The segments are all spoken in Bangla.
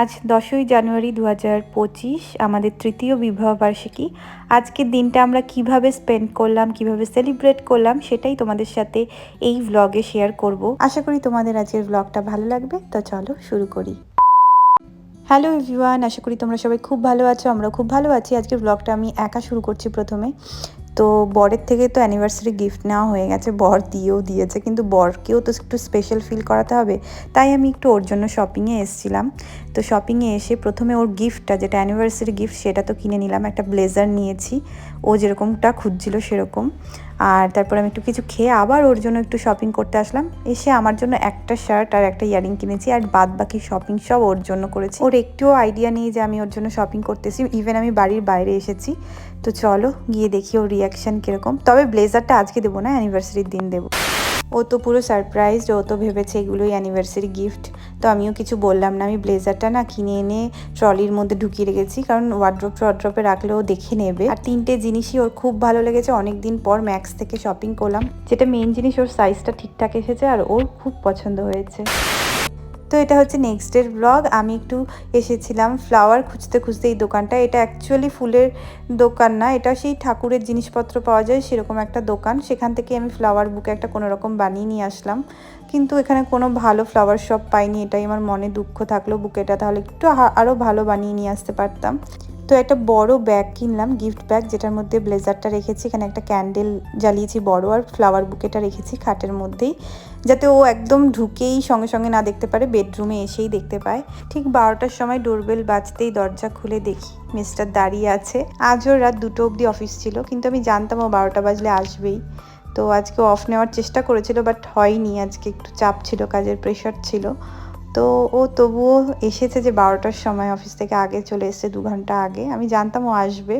আজ দশই জানুয়ারি দু হাজার পঁচিশ, আমাদের তৃতীয় বিবাহবার্ষিকী আজকের দিনটা আমরা কীভাবে স্পেন্ড করলাম, কীভাবে সেলিব্রেট করলাম, সেটাই তোমাদের সাথে এই ভ্লগে শেয়ার করব। আশা করি তোমাদের আজকের ভ্লগটা ভালো লাগবে, তো চলো শুরু করি। হ্যালো এভরিওয়ান আশা করি তোমরা সবাই খুব ভালো আছো আমরা খুব ভালো আছি। আজকের ব্লগটা আমি একা শুরু করছি প্রথমে। তো বরের থেকে তো অ্যানিভার্সারি গিফট নেওয়া হয়ে গেছে। বর দিয়েও দিয়েছে, কিন্তু বরকেও তো একটু স্পেশাল ফিল করাতে হবে। তাই আমি একটু ওর জন্য শপিংয়ে এসেছিলাম। তো শপিংয়ে এসে প্রথমে ওর গিফটটা যেটা অ্যানিভার্সারি গিফট সেটা তো কিনে নিলাম। একটা ব্লেজার নিয়েছি। ও যেরকমটা খুঁজছিল সেরকম। আর তারপর আমি একটু কিছু খেয়ে আবার ওর জন্য একটু শপিং করতে আসলাম। এসে আমার জন্য একটা শার্ট আর একটা ইয়ারিং কিনেছি আর বাদ বাকি শপিং সব ওর জন্য করেছি। ওর একটুও আইডিয়া নেই যে আমি ওর জন্য শপিং করতেছি। ইভেন আমি বাড়ির বাইরে এসেছি। তো চলো গিয়ে দেখি ওর রিয়াকশান কীরকম। তবে ব্লেজারটা আজকে দেবো না অ্যানিভার্সারির দিন দেবো। ও তো পুরো সারপ্রাইজ ও তো ভেবেছে এগুলোই অ্যানিভার্সারি গিফট তো আমিও কিছু বললাম না, আমি ব্লেজারটা না কিনে এনে ট্রলির মধ্যে ঢুকিয়ে রেখেছি, কারণ ওয়ার্ড্রপ রাখলে ও দেখে নেবে। আর তিনটে জিনিসই ওর খুব ভালো লেগেছে অনেক দিন পর ম্যাক্স থেকে শপিং করলাম, যেটা মেন জিনিস, ওর সাইজটা ঠিকঠাক এসেছে আর ওর খুব পছন্দ হয়েছে। তো এটা হচ্ছে নেক্সট ডের ব্লগ আমি একটু এসেছিলাম ফ্লাওয়ার খুঁজতে খুঁজতে এই দোকানটা। এটা অ্যাকচুয়ালি ফুলের দোকান না, এটা সেই ঠাকুরের জিনিসপত্র পাওয়া যায় সেরকম একটা দোকান। সেখান থেকে আমি ফ্লাওয়ার বুকে একটা কোনো রকম বানিয়ে নিয়ে আসলাম। কিন্তু এখানে কোনো ভালো ফ্লাওয়ার শপ পাইনি, এটাই আমার মনে দুঃখ থাকল বুকেটা। তাহলে একটু আরও ভালো বানিয়ে নিয়ে আসতে পারতাম। তো একটা বড় ব্যাগ কিনলাম গিফট ব্যাগ যেটার মধ্যে ব্লেজারটা রেখেছি, এখানে একটা ক্যান্ডেল জ্বালিয়েছি বড়, আর ফ্লাওয়ার বুকেটা রেখেছি খাটের মধ্যেই, যাতে ও একদম ঢুকেই সঙ্গে সঙ্গে না দেখতে পারে বেডরুমে এসেই দেখতে পায়। ঠিক বারোটার সময় ডোরবেল বাজতেই দরজা খুলে দেখি মিস্টার দাঁড়িয়ে আছে। আজও রাত দুটো অবধি অফিস ছিল, কিন্তু আমি জানতাম ও বারোটা বাজলে আসবেই। তো আজকে অফ নেওয়ার চেষ্টা করেছিল বাট হয়নি, আজকে একটু চাপ ছিল, কাজের প্রেশার ছিল। তো ও তবুও এসেছে যে বারোটার সময় অফিস থেকে আগে চলে এসেছে, দু ঘণ্টা আগে। আমি জানতাম ও আসবে।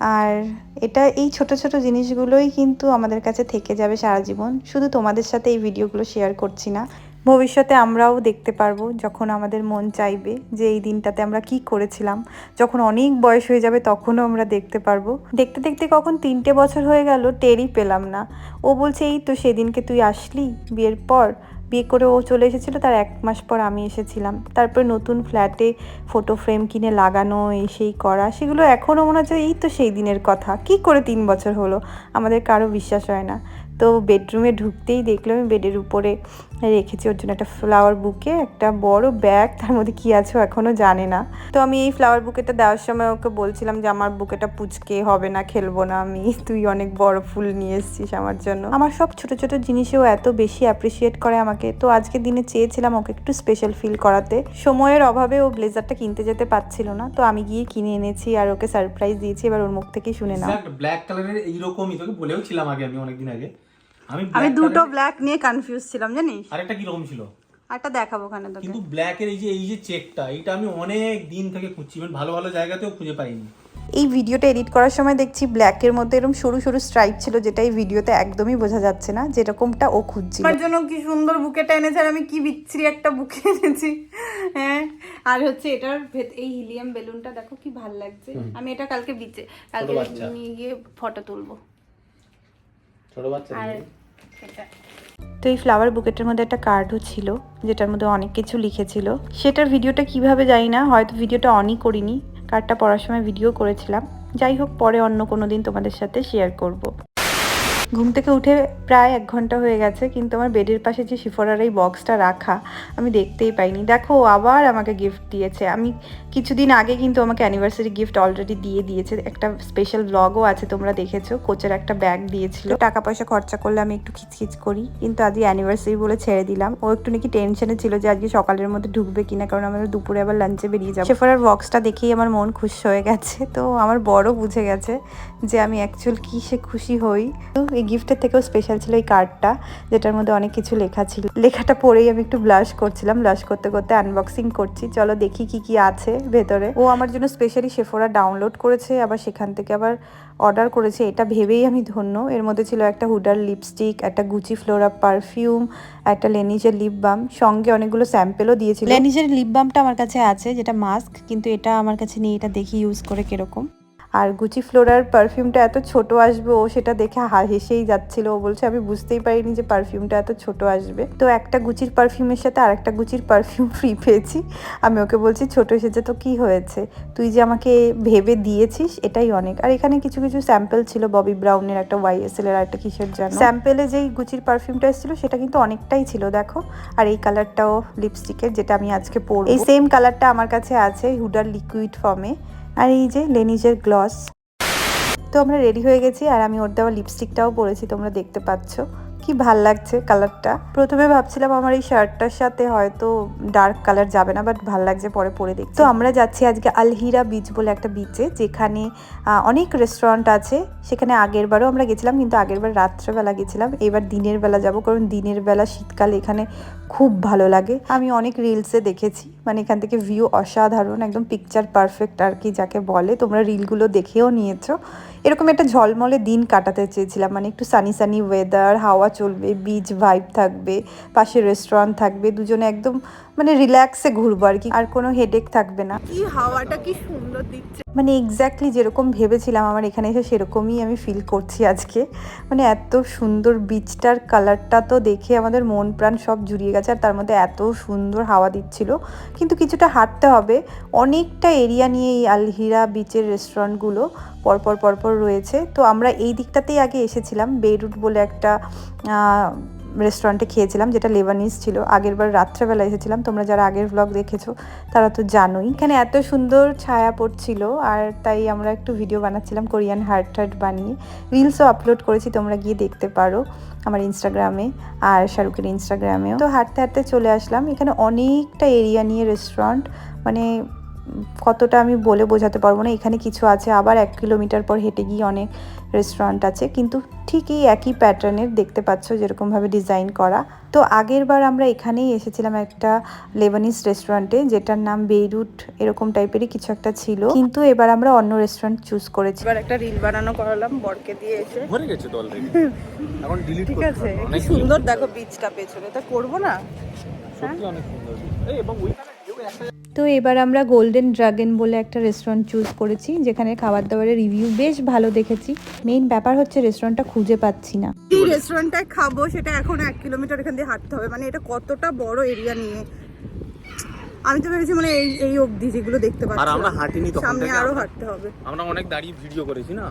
আর এটা, এই ছোট ছোট জিনিসগুলোই কিন্তু আমাদের কাছে থেকে যাবে সারা জীবন। শুধু তোমাদের সাথে এই ভিডিওগুলো শেয়ার করছি না। ভবিষ্যতে আমরাও দেখতে পারব যখন আমাদের মন চাইবে যে এই দিনটাতে আমরা কি করেছিলাম। যখন অনেক বয়স হয়ে যাবে তখনও আমরা দেখতে পারব। দেখতে দেখতে কখন তিনটে বছর হয়ে গেল, টেরই পেলাম না। ও বলছে, এই তো সেদিনকে তুই আসলি, বিয়ের পর? বিয়ে করে ও চলে এসেছিল, তার এক মাস পর আমি এসেছিলাম। তারপরে নতুন ফ্ল্যাটে ফটো ফ্রেম কিনে লাগানো এই সেই করা, সেগুলো এখনও মনে হচ্ছে এই তো সেই দিনের কথা। কি করে তিন বছর হলো? আমাদের কারও বিশ্বাস হয় না। তো বেডরুমে ঢুকতেই দেখলাম বেডের উপরে রেখেছি, ওর জন্য একটা ফ্লাওয়ার বুকে একটা বড় ব্যাগ তার মধ্যে কি আছে এখনও জানে না। তো আমি এই ফ্লাওয়ার বুকেটা দেওয়ার সময় ওকে বলছিলাম যে, আমার বুকেটা পুচকে, হবে না, খেলব না, আমি, তুই অনেক বড় ফুল নিয়ে এসেছিস আমার জন্য। আমার সব ছোট ছোট জিনিসেও এত বেশি অ্যাপ্রিসিয়েট করে আমাকে। তো আজকের দিনে চেয়েছিলাম ওকে একটু স্পেশাল ফিল করাতে। সময়ের অভাবে ও ব্লেজারটা কিনতে যেতে পারছিল না। তো আমি গিয়ে কিনে এনেছি আর ওকে সারপ্রাইজ দিয়েছি, এবার ওর মুখ থেকেই শুনে নাও। ব্ল্যাক কালারের এইরকমই, তোকে বলেও ছিলাম আগে আমি অনেকদিন আগে। আমি আমি দুটো ব্ল্যাক নিয়ে কনফিউজ ছিলাম জানিস? আরেকটা কি রকম ছিল? আরটা দেখাবো ওখানে তোকে। কিন্তু ব্ল্যাকের এই যে এই যে চেকটা এইটা আমি অনেক দিন থেকে খুঁজছি মানে ভালো ভালো জায়গাতেও খুঁজে পাইনি। এই ভিডিওটা এডিট করার সময় দেখছি ব্ল্যাকের মধ্যে এরকম সরু সরু স্ট্রাইপ ছিল যেটা এই ভিডিওতে একদমই বোঝা যাচ্ছে না যেরকমটা ও খুঁজছিল। আমার জন্য কি সুন্দর বুকেটা এনেছে আর আমি কি বিচ্ছিরি একটা বুকে এনেছি। হ্যাঁ আর হচ্ছে এটার ভেত- এই হিলিয়াম বেলুনটা দেখো কি ভালো লাগছে। আমি এটা কালকে বিচে কালকে। নিয়ে গিয়ে ফটো তুলবো। ছোট বাচ্চা আর। এটা তো এই ফ্লাওয়ার বুকেটের মধ্যে একটা কার্ডও ছিল, যেটার মধ্যে অনেক কিছু লিখেছিল। সেটার ভিডিওটা কীভাবে যাই না, হয়তো ভিডিওটা অনই করিনি। কার্ডটা পড়ার সময় ভিডিও করেছিলাম। যাই হোক, পরে অন্য কোনো দিন তোমাদের সাথে শেয়ার করব। ঘুম থেকে উঠে প্রায় এক ঘণ্টা হয়ে গেছে, কিন্তু আমার বেডের পাশে যে শিফরার এই বক্সটা রাখা, আমি দেখতেই পাইনি। দেখো আবার আমাকে গিফট দিয়েছে। আমি কিছুদিন আগে কিন্তু আমাকে অ্যানিভার্সারি গিফট অলরেডি দিয়ে দিয়েছে। একটা স্পেশাল ব্লগও আছে, তোমরা দেখেছ। কোচের একটা ব্যাগ দিয়েছিল। টাকা পয়সা খরচা করলে আমি একটু খিচখিচ করি। কিন্তু আজকে অ্যানিভার্সারি বলে ছেড়ে দিলাম। ও একটু নাকি টেনশনে ছিল যে আজকে সকালের মধ্যে ঢুকবে কিনা, কারণ আমরা দুপুরে আবার লাঞ্চে বেরিয়ে যাব। শেফারার বক্সটা দেখেই আমার মন খুশ হয়ে গেছে। তো আমার বড় বুঝে গেছে যে আমি অ্যাকচুয়াল কি সে খুশি হই। তো এই গিফটের থেকেও স্পেশাল ছিল এই কার্ডটা যেটার মধ্যে অনেক কিছু লেখা ছিল। লেখাটা পড়েই আমি একটু ব্লাশ করছিলাম। ব্লাশ করতে করতে আনবক্সিং করছি। চলো দেখি কি কি আছে ভেতরে। ও আমার জন্য স্পেশালি শেফোরা ডাউনলোড করেছে, আবার সেখান থেকে আবার অর্ডার করেছে। এটা ভেবেই আমি ধন্য। এর মধ্যে ছিল একটা হুডার লিপস্টিক একটা গুচি ফ্লোরা পারফিউম একটা লেনিজের লিপ বাম সঙ্গে অনেকগুলো স্যাম্পেলও দিয়েছিল। লেনিজের লিপ বামটা আমার কাছে আছে, যেটা মাস্ক কিন্তু এটা আমার কাছে নেই। এটা দেখি ইউজ করে কীরকম। আর গুচি ফ্লোরার পারফিউমটা এত ছোট আসবে, ও সেটা দেখে হেসেই যাচ্ছিল। ও বলছে, আমি বুঝতেই পারিনি যে পারফিউমটা এত ছোট আসবে। তো একটা গুচির পারফিউমের সাথে আর একটা গুচির পারফিউম ফ্রি পেয়েছি। আমি ওকে বলছি, ছোট এসেছে তো কি হয়েছে? তুই যে আমাকে ভেবে দিয়েছিস, এটাই অনেক। আর এখানে কিছু কিছু স্যাম্পেল ছিল ববি ব্রাউনের একটা ওয়াইএসএল এর একটা কিসের জন্য স্যাম্পেলে যেই গুচির পারফিউমটা এসেছিল, সেটা কিন্তু অনেকটাই ছিল, দেখো। আর এই কালারটাও লিপস্টিকের যেটা আমি আজকে পরবো। এই সেম কালারটা আমার কাছে আছে হুডার লিকুইড ফর্মে আর এই যে লেনিজের গ্লস তো আমরা রেডি হয়ে গেছি আর আমি ওর দেওয়া লিপস্টিকটাও পরেছি, তোমরা দেখতে পাচ্ছ। কি ভালো লাগছে কালারটা? প্রথমে ভাবছিলাম আমার এই শার্টটার সাথে হয়তো ডার্ক কালার যাবে না বাট ভালো লাগছে, পরে পরে দেখছি। তো আমরা যাচ্ছি আজকে আলহিরা বিচ বলে একটা বিচে যেখানে অনেক রেস্টুরেন্ট আছে। সেখানে আগের বারও আমরা গেছিলাম, কিন্তু আগের বার রাত্রেবেলা গেছিলাম। এবার দিনের বেলা যাব, কারণ দিনের বেলা শীতকাল এখানে খুব ভালো লাগে। আমি অনেক রিলসে দেখেছি মানে এখান থেকে ভিউ অসাধারণ, একদম পিকচার পারফেক্ট আর কি যাকে বলে। তোমরা রিলগুলো দেখেও নিয়েছো। এরকম একটা ঝলমলে দিন কাটাতে চেয়েছিলাম। মানে একটু সানি সানি ওয়েদার হাওয়া চলবে বিচ ভাইব থাকবে, পাশে রেস্টুরেন্ট থাকবে, দুজনে একদম মানে রিল্যাক্সে ঘুরবো আর কি আর কোনো হেডেক থাকবে না। কি হাওয়াটা কি সুন্দর দিচ্ছে। মানে এক্স্যাক্টলি যেরকম ভেবেছিলাম আমার এখানে এসে সেরকমই আমি ফিল করছি আজকে। মানে এত সুন্দর বিচটার কালারটা তো দেখে আমাদের মন প্রাণ সব জুড়িয়ে গেছে আর তার মধ্যে এত সুন্দর হাওয়া দিচ্ছিল। কিন্তু কিছুটা হাঁটতে হবে। অনেকটা এরিয়া নিয়ে এই আলহিরা বিচের রেস্টুরেন্টগুলো পরপর পরপর রয়েছে। তো আমরা এই দিকটাতেই আগে এসেছিলাম বেরুট বলে একটা রেস্টুরেন্টে খেয়েছিলাম, যেটা লেবানিজ ছিল। আগের বার রাত্রেবেলা এসেছিলাম। তোমরা যারা আগের ব্লগ দেখেছ, তারা তো জানোই। এখানে এত সুন্দর ছায়া পড়ছিল, আর তাই আমরা একটু ভিডিও বানাচ্ছিলাম কোরিয়ান হার্ট হার্ট বানিয়ে। রিলসও আপলোড করেছি, তোমরা গিয়ে দেখতে পারো আমার ইনস্টাগ্রামে আর শাহরুখের ইনস্টাগ্রামেও তো হাঁটতে হাঁটতে চলে আসলাম। এখানে অনেকটা এরিয়া নিয়ে রেস্টুরেন্ট মানে কতটা আমি বলে বোঝাতে পারব না এখানে কিছু আছে আবার এক কিলোমিটার পর হেঁটে গিয়ে অনেক রেস্টুরেন্ট আছে কিন্তু ঠিক এই একই প্যাটার্নের দেখতে পাচ্ছ যেরকমভাবে ডিজাইন করা। তো আগের বার আমরা এখানেই এসেছিলাম একটা লেবানিস রেস্টুরেন্টে যেটার নাম বেইরুট এরকম টাইপেরই কিছু একটা ছিল। কিন্তু এবার আমরা অন্য রেস্টুরেন্ট চুজ করেছি। এবার একটা রিল বানানো করালাম বরকে দিয়ে এসে। ভরে গেছে তো অলরেডি এখন ডিলিট ঠিক আছে কি সুন্দর। দেখো বিচটা পেছনে। তা করব না? সত্যি অনেক সুন্দর। এই এবং ওইখানে একটা তো এবার আমরা গোল্ডেন ড্রাগন বলে একটা রেস্টুরেন্ট চুজ করেছি যেখানে খাবার দাবারের রিভিউ বেশ ভালো দেখেছি। মেইন ব্যাপার হচ্ছে রেস্টুরেন্টটা খুঁজে পাচ্ছি না। এই রেস্টুরেন্টটায় খাব সেটা এখন এক কিলোমিটার এখান দিয়ে হাঁটতে হবে। মানে এটা কতটা বড় এরিয়া নিয়ে? আমি তো ভেবেছি মানে এই এই অবধি যেগুলো দেখতে পাচ্ছি। আর আমরা হাঁটিনি তখন সামনে আরও হাঁটতে হবে। আমরা অনেক দাঁড়িয়ে ভিডিও করেছি না?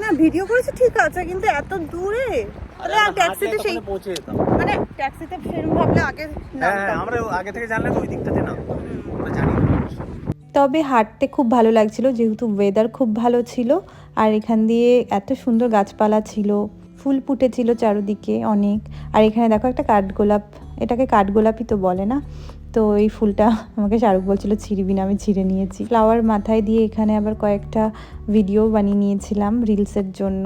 না ভিডিও করেছি ঠিক আছে কিন্তু এত দূরে? তাহলে আর ট্যাক্সিতে সেই পৌঁছে যেতাম। মানে ট্যাক্সিতে সেরকম ভাবলে আগে হ্যাঁ নামতাম। আমরা আগে থেকে জানলে তো ওই দিকটাতে না না তবে হাঁটতে খুব ভালো লাগছিল যেহেতু ওয়েদার খুব ভালো ছিল আর এখান দিয়ে এত সুন্দর গাছপালা ছিল ফুল ফুটেছিল চারদিকে অনেক আর এখানে দেখো একটা কাঠগোলাপ এটাকে কাঠগোলাপই তো বলে না তো এই ফুলটা আমাকে শাহরুখ বলছিল ছিঁড়বি না আমি ছিঁড়ে নিয়েছি। ফ্লাওয়ার মাথায় দিয়ে এখানে আবার কয়েকটা ভিডিও বানিয়ে নিয়েছিলাম রিলসের জন্য।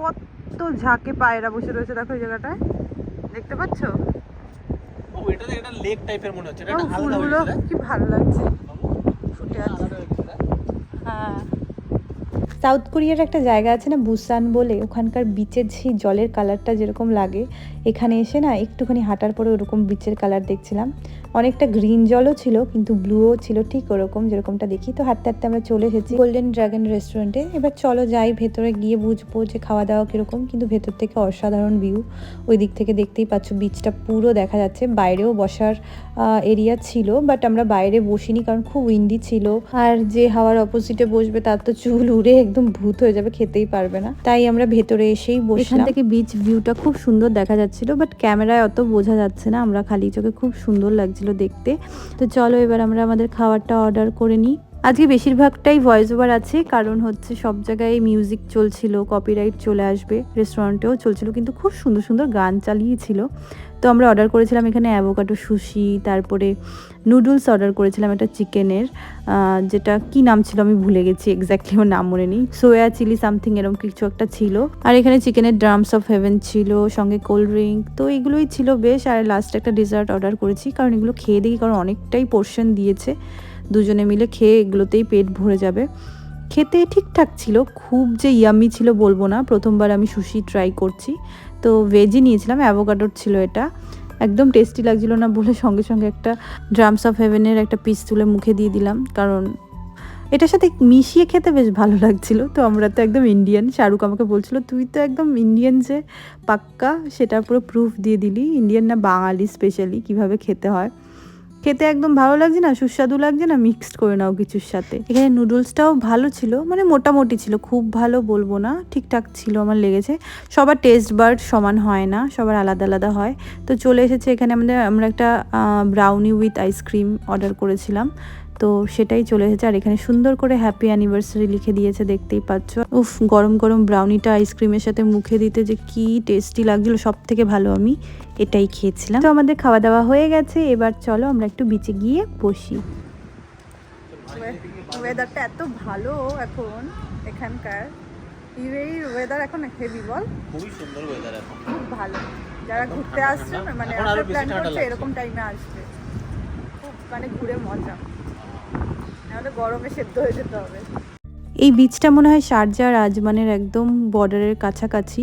কত ঝাঁকে পায়রা বসে রয়েছে দেখো এই জায়গাটায় দেখতে পাচ্ছ? ও এটা এটা লেক টাইপের মনে হচ্ছে এটা হয়েছে কি ভালো লাগছে। ফুটে আছে আলাদা হয়েছে হ্যাঁ সাউথ কোরিয়ার একটা জায়গা আছে না বুসান বলে, ওখানকার বিচের সেই জলের কালারটা যেরকম লাগে, এখানে এসে না একটুখানি হাঁটার পরে ওরকম বিচের কালার দেখছিলাম। অনেকটা গ্রিন জলও ছিল, কিন্তু ব্লুও ছিল ঠিক ওরকম যেরকমটা দেখি। তো হাঁটতে হাঁটতে আমরা চলে এসেছি গোল্ডেন ড্রাগন রেস্টুরেন্টে এবার চলো যাই, ভেতরে গিয়ে বুঝব যে খাওয়া দাওয়া কীরকম, কিন্তু ভেতর থেকে অসাধারণ ভিউ ওই দিক থেকে দেখতেই পাচ্ছ বিচটা পুরো দেখা যাচ্ছে। বাইরেও বসার এরিয়া ছিল বাট আমরা বাইরে বসিনি কারণ খুব উইন্ডি ছিল। আর যে হাওয়ার অপোজিটে বসবে তার তো চুল উড়ে একদম ভূত হয়ে যাবে খেতেই পারবে না। তাই আমরা ভেতরে এসেই বসে এখান থেকে বিচ ভিউটা খুব সুন্দর দেখা যাচ্ছিল বাট ক্যামেরায় অত বোঝা যাচ্ছে না। আমরা খালি চোখে খুব সুন্দর লাগছিল দেখতে। তো চলো এবার আমরা আমাদের খাবারটা অর্ডার করে নিই। আজকে বেশিরভাগটাই ভয়েস ওভার আছে, কারণ হচ্ছে সব জায়গায় মিউজিক চলছিল কপিরাইট চলে আসবে রেস্টুরেন্টেও চলছিল, কিন্তু খুব সুন্দর সুন্দর গান চালিয়েছিল। তো আমরা অর্ডার করেছিলাম এখানে অ্যাভোকাডো সুশি তারপরে নুডলস অর্ডার করেছিলাম একটা চিকেনের যেটা কি নাম ছিল আমি ভুলে গেছি এক্স্যাক্টলি আমার নাম মনে নেই। সোয়া চিলি সামথিং এরকম কিছু একটা ছিল। আর এখানে চিকেনের ড্রামস অফ হেভেন ছিল, সঙ্গে কোল্ড ড্রিঙ্ক তো এগুলোই ছিল বেশ। আর লাস্টে একটা ডেজার্ট অর্ডার করেছি, কারণ এগুলো খেয়ে দেখি, কারণ অনেকটাই পোর্শন দিয়েছে। দুজনে মিলে খেয়ে এগুলোতেই পেট ভরে যাবে। খেতে ঠিকঠাক ছিল, খুব যে ইয়ামি ছিল বলব না। প্রথমবার আমি সুশি ট্রাই করছি। তো ভেজই নিয়েছিলাম অ্যাভোকাডোর ছিল এটা। একদম টেস্টি লাগছিল না বলে সঙ্গে সঙ্গে একটা ড্রামস অফ হেভেনের একটা পিস তুলে মুখে দিয়ে দিলাম। কারণ এটার সাথে মিশিয়ে খেতে বেশ ভালো লাগছিল। তো আমরা তো একদম ইন্ডিয়ান শাহরুখ আমাকে বলছিল, তুই তো একদম ইন্ডিয়ান যে, পাক্কা? সেটা পুরো প্রুফ দিয়ে দিলি। ইন্ডিয়ান না, বাঙালি স্পেশালি কীভাবে খেতে হয়। খেতে একদম ভালো লাগছে না, সুস্বাদু লাগছে না মিক্সড করে নাও কিছুর সাথে। এখানে নুডলসটাও ভালো ছিল মানে মোটামুটি ছিল, খুব ভালো বলব না, ঠিকঠাক ছিল আমার লেগেছে। সবার টেস্ট বার্ড সমান হয় না, সবার আলাদা আলাদা হয়। তো চলে এসেছে এখানে আমাদের, আমরা একটা ব্রাউনি উইথ আইসক্রিম অর্ডার করেছিলাম। তো সেটাই চলে এসেছে। আর এখানে সুন্দর করে হ্যাপি অ্যানিভার্সারি লিখে দিয়েছে দেখতেই পাচ্ছ। উফ গরম গরম ব্রাউনিটা আইসক্রিমের সাথে মুখে দিতে যে কি টেস্টি লাগছিল সব থেকে ভালো আমি এটাই খেয়েছিলাম। তো আমাদের খাওয়া দাওয়া হয়ে গেছে এবার চলো আমরা একটু বিচে গিয়ে বসি। ওয়েদারটা এত ভালো এখন এখানকার। ওয়েদার এখন হেভি বল। খুবই সুন্দর ওয়েদার এখন। খুব ভালো। যারা ঘুরতে আসছে মানে আসার প্ল্যান করছে এরকম টাইমে আসবে। খুব মানে ঘুরে মজা। এই বীচটা মনে হয় শারজা আর আজমানের একদম বর্ডারের কাছাকাছি।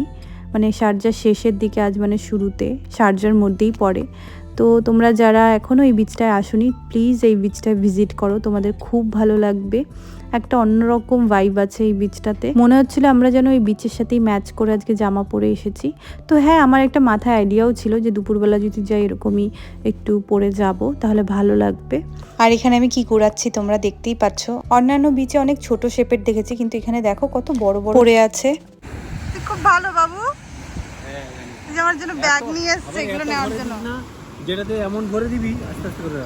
মানে শারজার শেষের দিকে আজমানের শুরুতে, শারজার মধ্যেই পড়ে। তো তোমরা যারা এখনও এই বীচটায় আসনি প্লিজ এই বীচটায় ভিজিট করো। তোমাদের খুব ভালো লাগবে। একটা অন্যরকম ভাইব আছে এই বীচটাতে মনে হচ্ছিল আমরা যেন এই বিচের সাথেই ম্যাচ করে আজকে জামা পরে এসেছি। তো হ্যাঁ আমার একটা মাথায় আইডিয়াও ছিল যে দুপুরবেলা যদি যাই এরকমই একটু পরে যাব তাহলে ভালো লাগবে। আর এখানে আমি কি করাচ্ছি তোমরা দেখতেই পাচ্ছ। অন্যান্য বিচে অনেক ছোট শেপের দেখেছি কিন্তু এখানে দেখো কত বড় বড় পড়ে আছে। খুব ভালো বাবু। আমার জন্য ব্যাগ নিয়ে এসছে এগুলো নেওয়ার জন্য। যেটাতে এমন ভরে দিবি আস্তে আস্তে করে।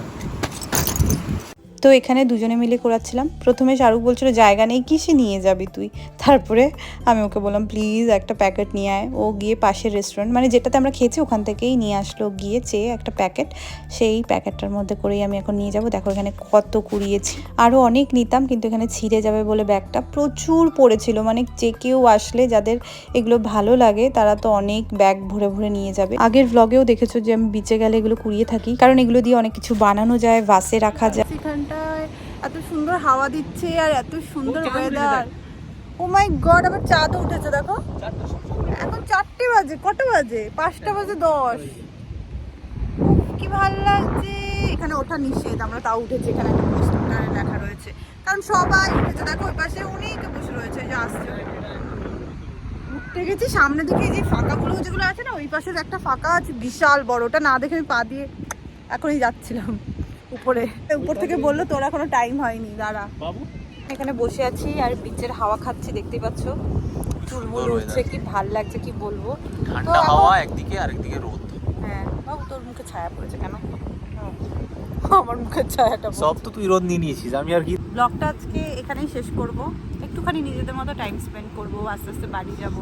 তো এখানে দুজনে মিলে করাচ্ছিলাম। প্রথমে শাহরুখ বলছিল, জায়গা নেই কিসে নিয়ে যাবি তুই। তারপরে আমি ওকে বললাম, প্লিজ একটা প্যাকেট নিয়ে আয়। ও গিয়ে পাশের রেস্টুরেন্ট মানে যেটাতে আমরা খেয়েছি ওখান থেকেই নিয়ে আসলো। গিয়ে চেয়ে একটা প্যাকেট, সেই প্যাকেটটার মধ্যে করেই আমি এখন নিয়ে যাব। দেখো এখানে কত কুড়িয়েছি। আরও অনেক নিতাম, কিন্তু এখানে ছিঁড়ে যাবে বলে ব্যাগটা প্রচুর পড়েছিল। মানে যে কেউ আসলে যাদের এগুলো ভালো লাগে, তারা তো অনেক ব্যাগ ভরে ভরে নিয়ে যাবে। আগের ভ্লগেও দেখেছ যে আমি বিচে গেলে এগুলো কুড়িয়ে থাকি। কারণ এগুলো দিয়ে অনেক কিছু বানানো যায় বাসে রাখা যায়। এখানটায় এত সুন্দর হাওয়া দিচ্ছে আর এত সুন্দর ওয়েদার ও মাই গড আবার চাঁদ উঠেছে দেখো। এখন চারটে বাজে কত বাজে? পাঁচটা বাজে দশ। কি ভালো লাগছে। এখানে ওঠা নিষেধ আমরা তাও উঠেছি এখানে একটা পোস্টারে লেখা রয়েছে। কারণ সবাই উঠেছে দেখো ওই পাশে অনেকে বসে রয়েছে যে আসছে। উঠতে গেছি সামনে দিকে যে ফাঁকাগুলো যেগুলো আছে না ওই পাশের একটা ফাঁকা আছে বিশাল বড় ওটা না দেখে আমি পা দিয়ে এখনই যাচ্ছিলাম। উপরে। উপর থেকে বলল তোর এখনও টাইম হয়নি দাঁড়া। বাবু? এখানে বসে আছি আর বিচের হাওয়া খাচ্ছি দেখতেই পাচ্ছ? চুলমুল উঠছে কি ভালো লাগছে কি বলব? ঠান্ডা হাওয়া একদিকে আরেকদিকে রোদ। হ্যাঁ বাবু তোর মুখে ছায়া পড়েছে কেন? আমার মুখের ছায়াটা সব তো তুই রোদ নিয়ে নিয়েছিস আমি আর কি ব্লগটা আজকে এখানেই শেষ করব। একটুখানি নিজেদের মতো টাইম স্পেন্ড করব আস্তে আস্তে বাড়ি যাব।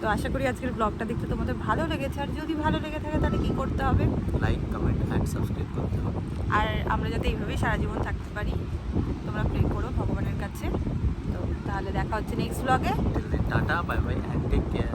তো আশা করি আজকের ব্লগটা দেখতে তোমাদের ভালো লেগেছে। আর যদি ভালো লেগে থাকে তাহলে কী করতে হবে? লাইক কমেন্ট অ্যান্ড সাবস্ক্রাইব করতে হবে। আর আমরা যাতে এইভাবেই সারা জীবন থাকতে পারি তোমরা প্রে করো ভগবানের কাছে। তো তাহলে দেখা হচ্ছে নেক্সট ব্লগে tata bye bye and take care